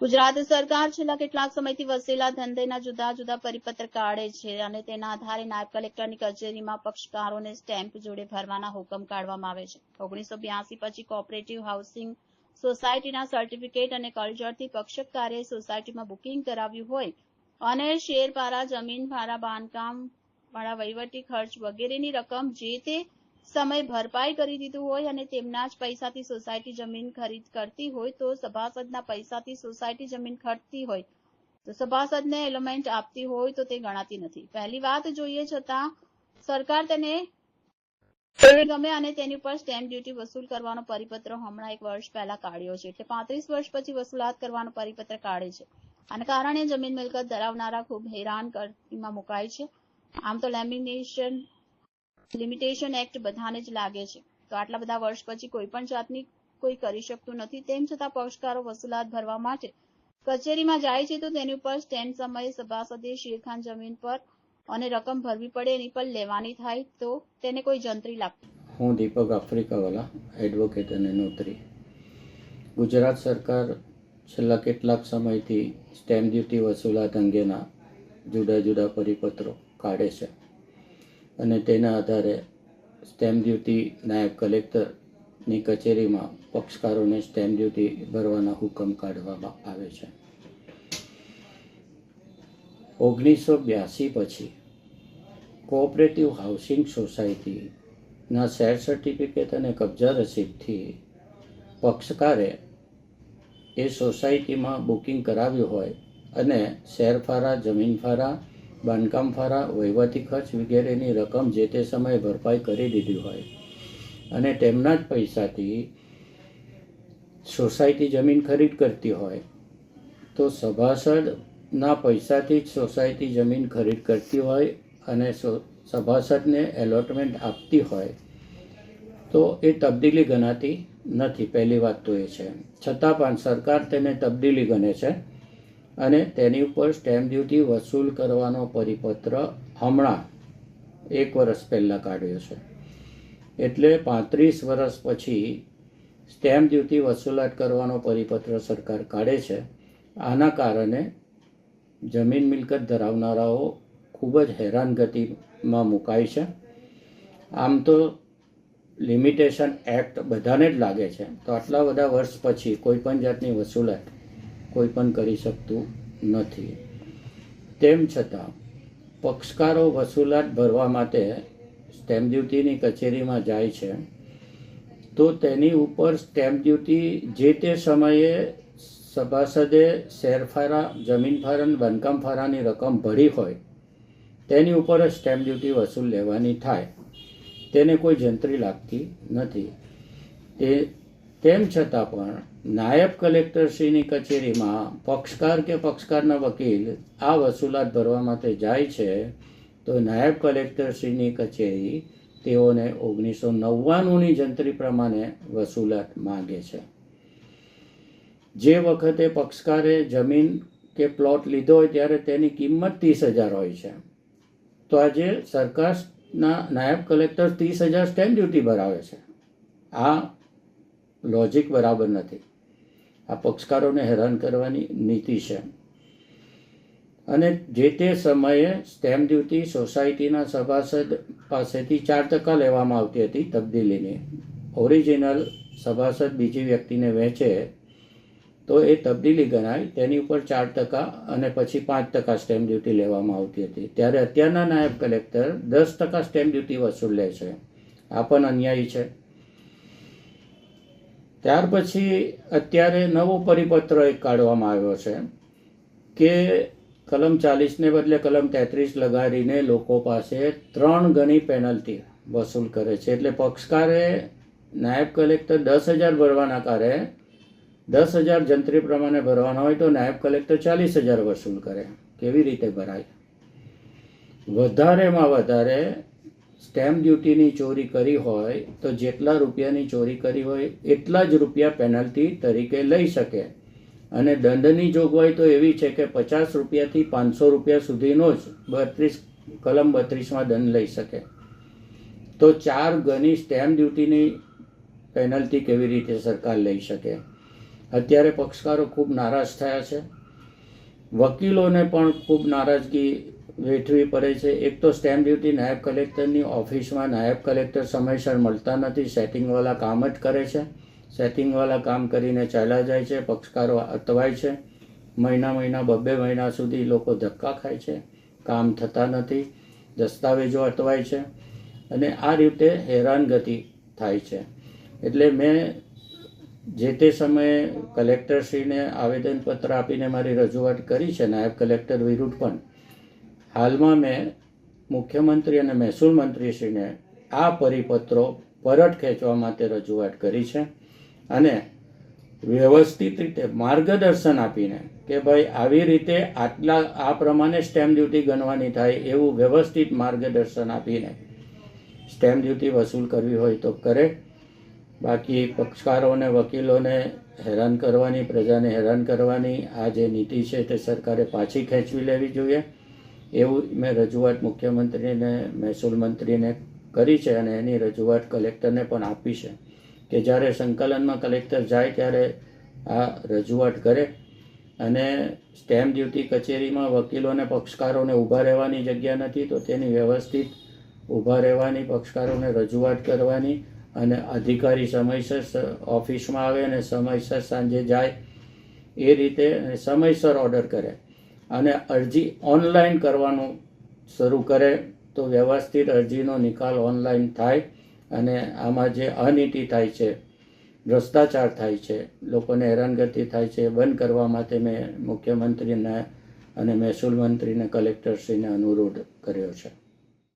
ગુજરાત સરકાર છેલ્લા કેટલાક સમયથી વસેલા ધંધેના જુદા જુદા પરિપત્ર કાઢે છે અને તેના આધારે નાયબ કલેક્ટરની કચેરીમાં પક્ષકારોને સ્ટેમ્પ જોડે ભરવાના હુકમ કાઢવામાં આવે છે. ઓગણીસો બ્યાસી પછી કોઓપરેટિવ હાઉસિંગ સોસાયટીના સર્ટિફિકેટ અને કલ્ચરથી પક્ષકારે સોસાયટીમાં બુકિંગ કરાવ્યું હોય અને શેર ભારા જમીન ભારા બાંધકામ વાળા વહીવટી ખર્ચ વગેરેની રકમ જે તે સમય ભરપાઈ કરી દીધું હોય અને તેમના જ પૈસાથી સોસાયટી જમીન ખરીદ કરતી હોય તો સભાસદના પૈસાથી સોસાયટી જમીન ખરીદતી હોય. તો સભાસદને એલોમેન્ટ આપતી હોય તો તે ગણાતી નથી. પહેલી વાત જોઈએ છતાં સરકાર તેને ગમે અને તેની ઉપર સ્ટેમ્પ ડ્યુટી વસૂલ કરવાનો પરિપત્ર હમણાં એક વર્ષ પહેલા કાઢ્યો છે. એટલે પાંત્રીસ વર્ષ પછી વસૂલાત કરવાનો પરિપત્ર કાઢે છે. આને કારણે જમીન મિલકત ધરાવનારા ખૂબ હેરાન કરીમાં મુકાય છે. આમ તો લેમિનેશન લિમિટેશન એક્ટ બધાને જ લાગે છે. તો આટલા બધા વર્ષ પછી કોઈ પણ જાતની કોઈ કરી શકતું નથી. તેમ છતાં પક્ષકારો વસૂલાત ભરવા માટે કચેરીમાં જાય છે તો તેની ઉપર સ્ટેન્ડ સમયે સભાસદે શેરખાન જમીન પર અને રકમ ભરવી પડે એની પર લેવાની થાય તો તેને કોઈ જંત્રી લાગતી હું દીપક આફ્રિકાવાલા એડવોકેટ અને નોતરી ગુજરાત સરકાર છેલ્લા કેટલાક સમયથી સ્ટેમ્પ ડ્યુટી વસૂલાત અંગેના જુદા જુદા પરિપત્રો કાઢે છે. અને તેના આધારે સ્ટેમ્પ ડ્યુટી નાયબ કલેક્ટરની કચેરીમાં પક્ષકારોને સ્ટેમ્પ ડ્યુટી ભરવાના હુકમ કાઢવામાં આવે છે. ઓગણીસો બ્યાસી પછી કોઓપરેટિવ હાઉસિંગ સોસાયટીના શેર સર્ટિફિકેટ અને કબજા રસીદથી પક્ષકારે એ સોસાયટીમાં બુકિંગ કરાવ્યું હોય અને શેરફારા, જમીનફારા બાંધકામ ફારા, વહીવટી ખર્ચ વગેરેની રકમ જે તે સમયે ભરપાઈ કરી દીધી હોય અને તેમના જ પૈસાથી સોસાયટી જમીન ખરીદ કરતી હોય, તો સભાસદના પૈસાથી જ સોસાયટી જમીન ખરીદ કરતી હોય અને સભાસદને એલોટમેન્ટ આપતી હોય, તો એ તબદીલી ગણાતી નથી. પહેલી વાત તો એ છે. છતાં પણ સરકાર તેને તબદીલી ગણે છે. અને તેની ઉપર સ્ટેમ્પ ડ્યુટી વસૂલ કરવાનો પરિપત્ર હમણાં એક વર્ષ પહેલાં કાઢ્યો છે. એટલે પાંત્રીસ વર્ષ પછી સ્ટેમ્પ ડ્યુટી વસૂલાત કરવાનો પરિપત્ર સરકાર કાઢે છે. આના કારણે જમીન મિલકત ધરાવનારાઓ ખૂબ જ હેરાનગતિમાં મુકાય છે. આમ તો લિમિટેશન એક્ટ બધાને જ લાગે છે. તો આટલા બધા વર્ષ પછી કોઈ પણ જાતની વસૂલાત કોઈ પણ કરી શકતું નથી. તેમ છતાં, પક્ષકારો વસૂલાત ભરવા માટે સ્ટેમ્પ ડ્યુટીની કચેરીમાં જાય છે, તો તેની ઉપર સ્ટેમ્પ ડ્યુટી જે તે સમયે સભાસદે શેરફારા, જમીન ફારા બાંધકામ ફારાની રકમ ભરી હોય, તેની ઉપર જ સ્ટેમ્પ ડ્યુટી વસૂલ લેવાની થાય. તેને કોઈ જંત્રી લાગતી નથી. તે તેમ છતાં પણ નાયબ કલેક્ટરશ્રીની કચેરીમાં પક્ષકાર કે પક્ષકારના વકીલ આ વસૂલાત ભરવા માટે જાય છે, તો નાયબ કલેક્ટરશ્રીની કચેરી તેઓને ઓગણીસો નવ્વાણુંની જંત્રી પ્રમાણે વસૂલાત માગે છે. જે વખતે પક્ષકારે જમીન કે પ્લોટ લીધો હોય ત્યારે તેની કિંમત ત્રીસ હજાર હોય છે. તો આજે સરકારના નાયબ કલેક્ટર ત્રીસ હજાર સ્ટેમ્પ ડ્યુટી ભરાવે છે. આ લોજિક બરાબર નથી. આ પક્ષકારોને હેરાન કરવાની નીતિ છે. અને જે તે સમયે સ્ટેમ્પ ડ્યુટી સોસાયટીના સભાસદ પાસેથી ચાર ટકા લેવામાં આવતી હતી તબદીલીની. ઓરિજિનલ સભાસદ બીજી વ્યક્તિને વેચે તો એ તબદીલી ગણાય, તેની ઉપર ચાર ટકા અને પછી પાંચ ટકા સ્ટેમ્પ ડ્યુટી લેવામાં આવતી હતી. ત્યારે અત્યારના નાયબ કલેક્ટર દસ ટકા સ્ટેમ્પ ડ્યુટી વસૂલ લે છે. આ પણ અન્યાયી છે. ત્યાર પછી અત્યારે નવો પરિપત્ર એક કાઢવામાં આવ્યો છે કે કલમ ચાલીસને બદલે કલમ તેત્રીસ લગાડીને લોકો પાસે ત્રણ ગણી પેનલ્ટી વસૂલ કરે છે. એટલે પક્ષકારે, નાયબ કલેક્ટર દસ હજાર ભરવાના કારે દસ હજાર જંત્રી પ્રમાણે ભરવાના હોય તો નાયબ કલેક્ટર ચાલીસ હજાર વસૂલ કરે. કેવી રીતે ભરાય? વધારેમાં વધારે સ્ટેમ્પ ડ્યુટીની ચોરી કરી હોય તો જેટલા રૂપિયાની ચોરી કરી હોય એટલા જ રૂપિયા પેનલ્ટી તરીકે લઈ શકે. અને દંડની જોગવાઈ તો એવી છે કે પચાસ રૂપિયાથી પાંચસો રૂપિયા સુધીનો જ બત્રીસ, કલમ બત્રીસમાં દંડ લઈ શકે. તો ચાર ગણી સ્ટેમ્પ ડ્યુટીની પેનલ્ટી કેવી રીતે સરકાર લઈ શકે? અત્યારે પક્ષકારો ખૂબ નારાજ થયા છે. વકીલોને પણ ખૂબ નારાજગી વેઠવી પડે છે. એક તો સ્ટેમ્પ ડ્યુટી નાયબ કલેક્ટરની ઓફિસમાં નાયબ કલેક્ટર સમયસર મળતા નથી. સેટિંગવાળા કામ જ કરે છે. સેટિંગવાળા કામ કરીને ચાલ્યા જાય છે. પક્ષકારો અટવાય છે. મહિના મહિના, બબ્બે મહિના સુધી લોકો ધક્કા ખાય છે. કામ થતા નથી. દસ્તાવેજો અટવાય છે. અને આ રીતે હેરાનગતિ થાય છે. એટલે મેં જે તે સમયે કલેક્ટરશ્રીને આવેદનપત્ર આપીને મારી રજૂઆત કરી છે, નાયબ કલેક્ટર વિરુદ્ધ પણ. હાલમાં મેં મુખ્યમંત્રી અને મહેસૂલ મંત્રીશ્રીને આ પરિપત્રો પરત ખેંચવા માટે રજૂઆત કરી છે અને વ્યવસ્થિત રીતે માર્ગદર્શન આપીને કે ભાઈ આવી રીતે આટલા, આ પ્રમાણે સ્ટેમ્પ ડ્યુટી ગણવાની થાય એવું વ્યવસ્થિત માર્ગદર્શન આપીને સ્ટેમ્પ ડ્યુટી વસૂલ કરવી હોય તો કરે. બાકી પક્ષકારોને, વકીલોને હેરાન કરવાની, પ્રજાને હેરાન કરવાની આ જે નીતિ છે તે સરકારે પાછી ખેંચવી લેવી જોઈએ. એવું મેં રજૂઆત મુખ્યમંત્રીને, મહેસૂલ મંત્રીને કરી છે અને એની રજૂઆત કલેક્ટરને પણ આપી છે કે જ્યારે સંકલનમાં કલેક્ટર જાય ત્યારે આ રજૂઆત કરે અને સ્ટેમ્પ ડ્યુટી કચેરીમાં વકીલોને પક્ષકારોને ઊભા રહેવાની જગ્યા નથી, તો તેની વ્યવસ્થિત ઊભા રહેવાની, પક્ષકારોને રજૂઆત કરવાની અને અધિકારી સમયસર ઓફિસમાં આવે અને સમયસર સાંજે જાય એ રીતે સમયસર ઓર્ડર કરે. અને અરજી ઓનલાઈન કરવાનું શરૂ કરે તો વ્યવસ્થિત અરજીનો નિકાલ ઓનલાઈન થાય અને આમાં જે અનીતિ થાય છે, ભ્રષ્ટાચાર થાય છે, લોકોને હેરાનગતિ થાય છે બંધ કરવા માટે મેં મુખ્યમંત્રીને અને મહેસૂલ મંત્રીને, કલેક્ટરશ્રીને અનુરોધ કર્યો છે.